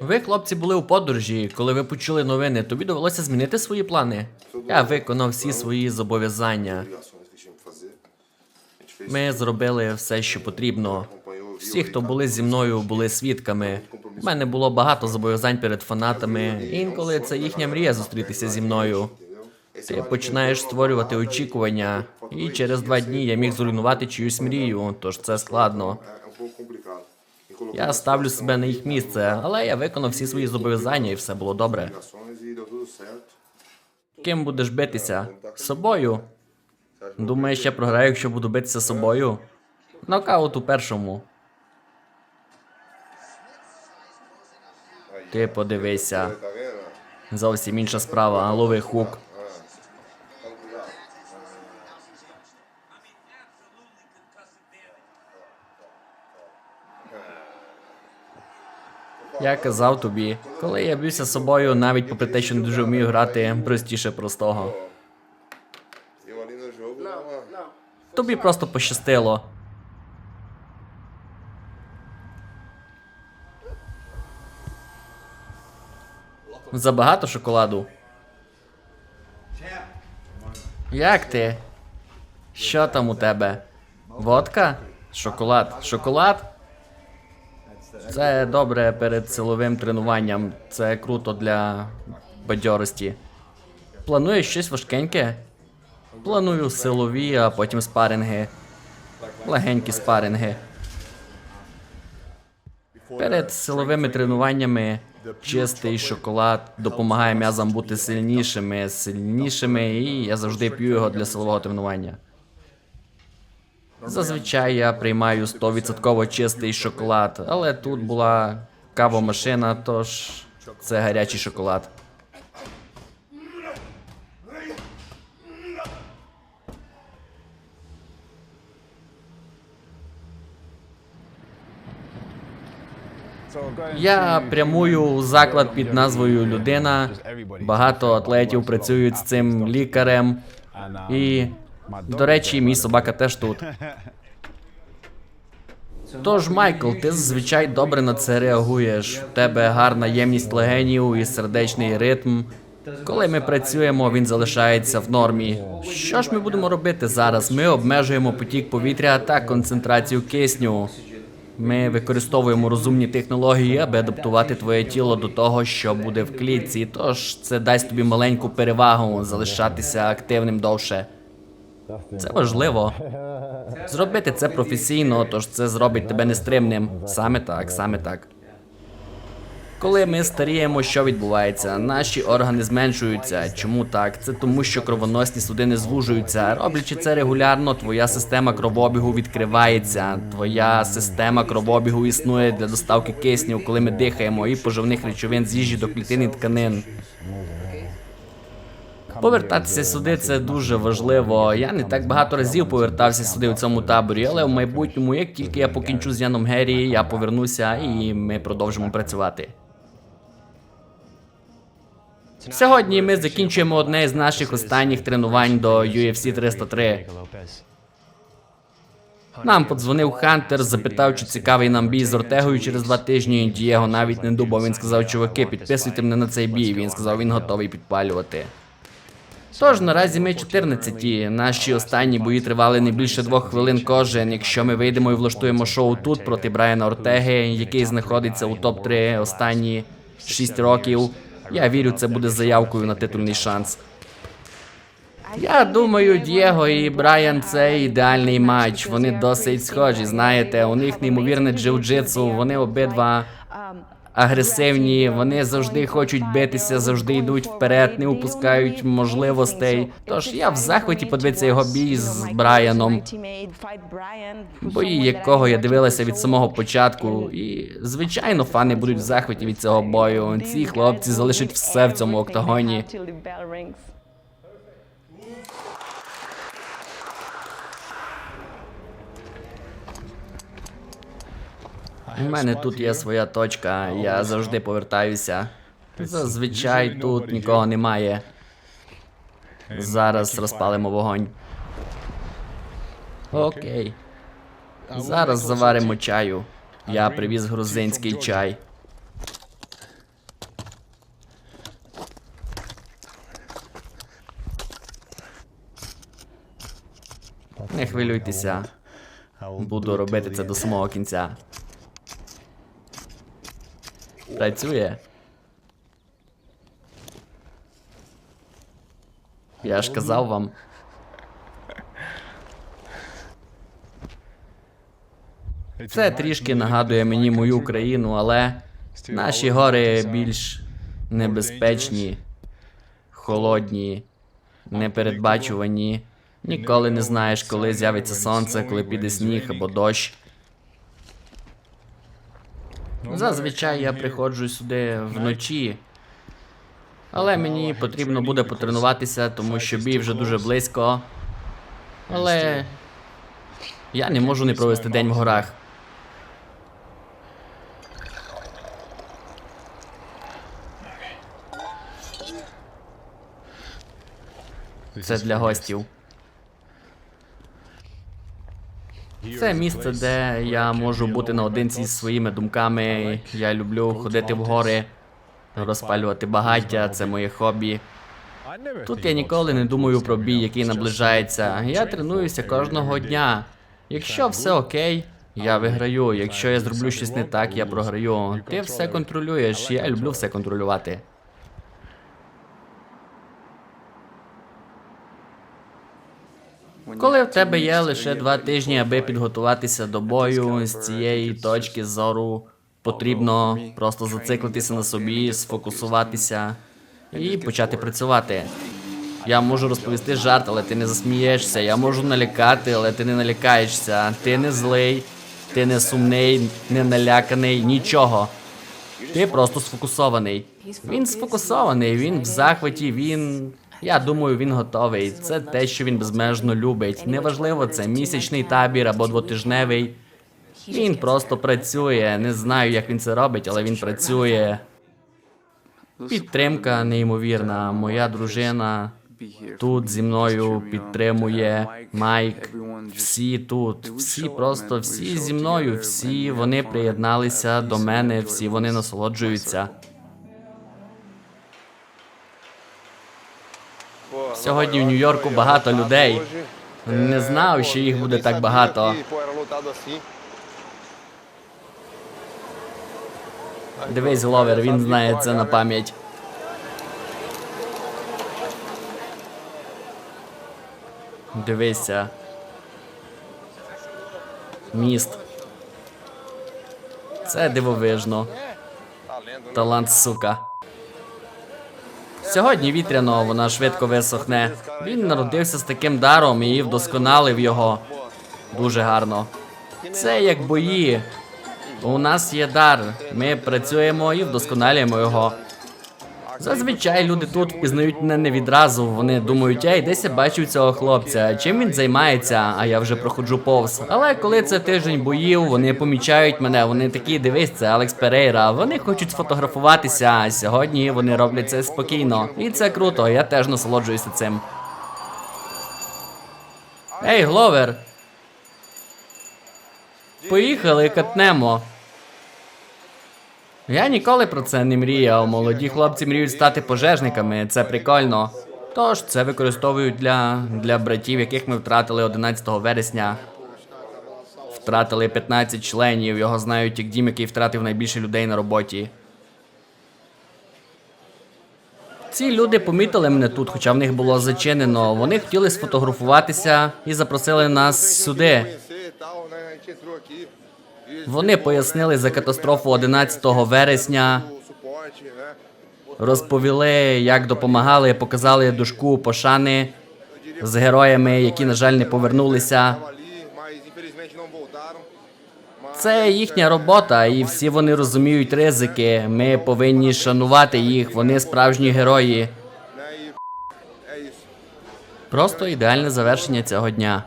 Ви, хлопці, були у подорожі. Коли ви почули новини, тобі довелося змінити свої плани. Я виконав всі свої зобов'язання. Ми зробили все, що потрібно. Всі, хто були зі мною, були свідками. У мене було багато зобов'язань перед фанатами. Інколи це їхня мрія зустрітися зі мною. Ти починаєш створювати очікування, і через два дні я міг зруйнувати чиюсь мрію, тож це складно. Я ставлю себе на їх місце, але я виконав всі свої зобов'язання і все було добре. Ким будеш битися? Собою? Думаєш, я програю, якщо буду битися з собою? Нокаут у першому. Ти подивися. Зовсім інша справа, лови хук. Я казав тобі, коли я б'юся з собою, навіть попри те, що не дуже вмію грати, простіше простого. Тобі просто пощастило. Забагато шоколаду. Як ти? Що там у тебе? Водка? Шоколад. Шоколад? Це добре перед силовим тренуванням. Це круто для бадьорості. Плануєш щось важкеньке? Планую силові, а потім спаринги. Легенькі спаринги. Перед силовими тренуваннями чистий шоколад допомагає м'язам бути сильнішими, сильнішими, і я завжди п'ю його для силового тренування. Зазвичай я приймаю 100% чистий шоколад, але тут була кавомашина, тож це гарячий шоколад. Я прямую у заклад під назвою Людина. Багато атлетів працюють з цим лікарем. І, до речі, мій собака теж тут. Тож, Майкл, ти зазвичай добре на це реагуєш. У тебе гарна ємність легенів і сердечний ритм. Коли ми працюємо, він залишається в нормі. Що ж ми будемо робити зараз? Ми обмежуємо потік повітря та концентрацію кисню. Ми використовуємо розумні технології, аби адаптувати твоє тіло до того, що буде в клітці. Тож це дасть тобі маленьку перевагу залишатися активним довше. Це важливо. Зробити це професійно, тож це зробить тебе нестримним. Саме так, саме так. Коли ми старіємо, що відбувається? Наші органи зменшуються. Чому так? Це тому, що кровоносні судини звужуються. Роблячи це регулярно, твоя система кровообігу відкривається. Твоя система кровообігу існує для доставки кисню, коли ми дихаємо, і поживних речовин з їжі до клітин і тканин. Повертатися сюди це дуже важливо. Я не так багато разів повертався сюди у цьому таборі, але в майбутньому, як тільки я покінчу з Яном Геррі, я повернуся і ми продовжимо працювати. Сьогодні ми закінчуємо одне з наших останніх тренувань до UFC 303. Нам подзвонив Хантер, запитав, чи цікавий нам бій з Ортегою через два тижні. Дієго навіть не думав. Він сказав, чуваки, підписуйте мене на цей бій. Він сказав, він готовий підпалювати. Тож наразі ми 14-ті. Наші останні бої тривали не більше двох хвилин кожен. Якщо ми вийдемо і влаштуємо шоу тут проти Брайана Ортеги, який знаходиться у топ-3 останні 6 років, я вірю, це буде заявкою на титульний шанс. Я думаю, Дієго і Брайан це ідеальний матч. Вони досить схожі. Знаєте, у них неймовірне джиу-джитсу, вони обидва агресивні, вони завжди хочуть битися, завжди йдуть вперед, не упускають можливостей. Тож я в захваті подивитися його бій з Брайаном, бої якого я дивилася від самого початку. І звичайно, фани будуть в захваті від цього бою. Ці хлопці залишать все в цьому октагоні. У мене тут є своя точка, я завжди повертаюся. Зазвичай тут нікого немає. Зараз розпалимо вогонь. Окей. Зараз заваримо чаю. Я привіз грузинський чай. Не хвилюйтеся. Буду робити це до самого кінця. Працює. Я ж казав вам. Це трішки нагадує мені мою країну, але наші гори більш небезпечні, холодні, непередбачувані. Ніколи не знаєш, коли з'явиться сонце, коли піде сніг або дощ. Зазвичай я приходжу сюди вночі. Але мені потрібно буде потренуватися, тому що бій вже дуже близько. Але я не можу не провести день в горах. Це для гостів. Це місце, де я можу бути наодинці зі своїми думками. Я люблю ходити в гори, розпалювати багаття, це моє хобі. Тут я ніколи не думаю про бій, який наближається. Я тренуюся кожного дня. Якщо все окей, я виграю. Якщо я зроблю щось не так, я програю. Ти все контролюєш. Я люблю все контролювати. Коли в тебе є лише два тижні, аби підготуватися до бою з цієї точки зору, потрібно просто зациклитися на собі, сфокусуватися і почати працювати. Я можу розповісти жарт, але ти не засмієшся. Я можу налякати, але ти не налякаєшся. Ти не злий, ти не сумний, не наляканий, нічого. Ти просто сфокусований. Він сфокусований, він в захваті, він. Я думаю, він готовий. Це те, що він безмежно любить. Неважливо, це місячний табір або двотижневий. Він просто працює. Не знаю, як він це робить, але він працює. Підтримка неймовірна. Моя дружина тут зі мною підтримує Майк. Всі тут, всі просто всі зі мною. Всі вони приєдналися до мене, всі вони насолоджуються. Сьогодні в Нью-Йорку багато людей. Не знав, що їх буде так багато. Дивись, Гловер, він знає це на пам'ять. Дивися. Міст. Це дивовижно. Талант, сука. Сьогодні вітряно, вона швидко висохне. Він народився з таким даром і вдосконалив його. Дуже гарно. Це як бої. У нас є дар. Ми працюємо і вдосконалюємо його. Зазвичай люди тут впізнають мене не відразу. Вони думають, ей, десь я бачив цього хлопця. Чим він займається? А я вже проходжу повз. Але коли це тиждень боїв, вони помічають мене. Вони такі, дивись, це Алекс Перейра. Вони хочуть сфотографуватися. Сьогодні вони роблять це спокійно. І це круто. Я теж насолоджуюся цим. Ей, Гловер. Поїхали, катнемо. Я ніколи про це не мріяв. Молоді хлопці мріють стати пожежниками. Це прикольно. Тож це використовують для, для братів, яких ми втратили 11 вересня. Втратили 15 членів. Його знають як дім, який втратив найбільше людей на роботі. Ці люди помітили мене тут, хоча в них було зачинено. Вони хотіли сфотографуватися і запросили нас сюди. Вони пояснили за катастрофу 11 вересня, розповіли, як допомагали, показали дошку пошани з героями, які, на жаль, не повернулися. Це їхня робота, і всі вони розуміють ризики. Ми повинні шанувати їх. Вони справжні герої. Просто ідеальне завершення цього дня.